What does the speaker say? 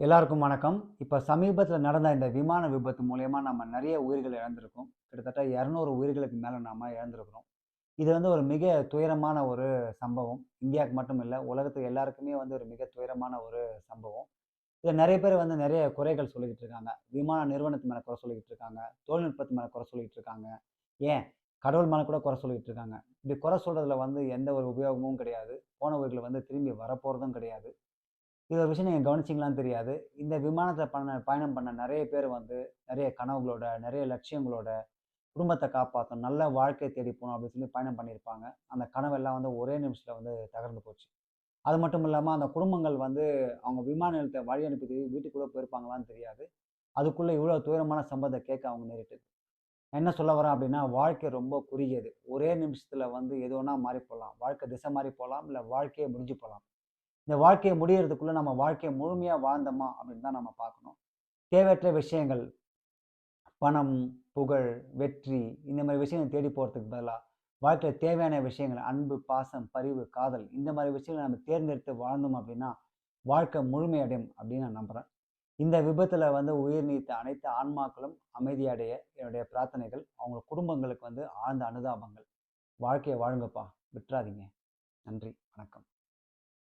எல்லாருக்கும் வணக்கம். இப்போ சமீபத்தில் நடந்த இந்த விமான விபத்து மூலயமா நம்ம நிறைய உயிர்கள் இழந்திருக்கோம். கிட்டத்தட்ட 200 உயிர்களுக்கு மேலே நாம் இழந்திருக்கிறோம். இது வந்து ஒரு மிக துயரமான ஒரு சம்பவம். இந்தியாவுக்கு மட்டும் இல்லை உலகத்து எல்லாருக்குமே வந்து ஒரு மிக துயரமான ஒரு சம்பவம். இதில் நிறைய பேர் வந்து நிறைய குறைகள் சொல்லிக்கிட்டு இருக்காங்க. விமான நிறுவனத்து மேலே குறை சொல்லிக்கிட்டு இருக்காங்க. தொழில்நுட்பத்து மேலே குறை சொல்லிக்கிட்டு இருக்காங்க. ஏன் கடவுள் மேலே கூட குறை சொல்லிக்கிட்டு இருக்காங்க. இப்படி குறை சொல்கிறதுல வந்து எந்த ஒரு உபயோகமும் கிடையாது. போன உயிர்களை வந்து திரும்பி வரப்போகிறதும் கிடையாது. இது ஒரு விஷயம் நீங்கள் கவனிச்சிங்களான்னு தெரியாது. இந்த விமானத்தை பண்ண பயணம் பண்ண நிறைய பேர் வந்து நிறைய கனவுகளோட, நிறைய லட்சியங்களோட, குடும்பத்தை காப்பாற்றும் நல்ல வாழ்க்கையை தேடி போகணும் அப்படின்னு சொல்லி பயணம் பண்ணியிருப்பாங்க. அந்த கனவெல்லாம் வந்து ஒரே நிமிஷத்தில் வந்து தகர்ந்து போச்சு. அது மட்டும் இல்லாமல் அந்த குடும்பங்கள் வந்து அவங்க விமான நிலையத்தை வழி அனுப்பி வீட்டுக்குள்ளே போயிருப்பாங்களான்னு தெரியாது. அதுக்குள்ளே இவ்வளோ துயரமான சம்பவத்த கேட்க அவங்க நேரிட்டது. நான் என்ன சொல்ல வரேன் அப்படின்னா, வாழ்க்கை ரொம்ப குறுகியது. ஒரே நிமிஷத்தில் வந்து எது மாறி போகலாம் வாழ்க்கை திசை மாறி போகலாம் இல்லை வாழ்க்கையே முடிஞ்சு போகலாம் இந்த வாழ்க்கையை முடியறதுக்குள்ள நம்ம வாழ்க்கைய முழுமையாக வாழ்ந்தோமா அப்படின்னு தான் நம்ம பார்க்கணும். தேவையற்ற விஷயங்கள், பணம், புகழ், வெற்றி இந்த மாதிரி விஷயங்கள் தேடி போகிறதுக்கு பதிலாக வாழ்க்கையில் தேவையான விஷயங்கள் அன்பு, பாசம், பரிவு, காதல் இந்த மாதிரி விஷயங்கள நம்ம தேர்ந்தெடுத்து வாழ்ந்தோம் அப்படின்னா, வாழ்க்கை முழுமையடையும் அப்படின்னு நான் நம்புகிறேன் இந்த விபத்தில் வந்து உயிர் நீத்த அனைத்து ஆன்மாக்களும் அமைதியடைய என்னுடைய பிரார்த்தனைகள். அவங்க குடும்பங்களுக்கு வந்து ஆழ்ந்த அனுதாபங்கள். வாழ்க்கையை வாழுங்கப்பா! விட்றாதீங்க. நன்றி. வணக்கம்.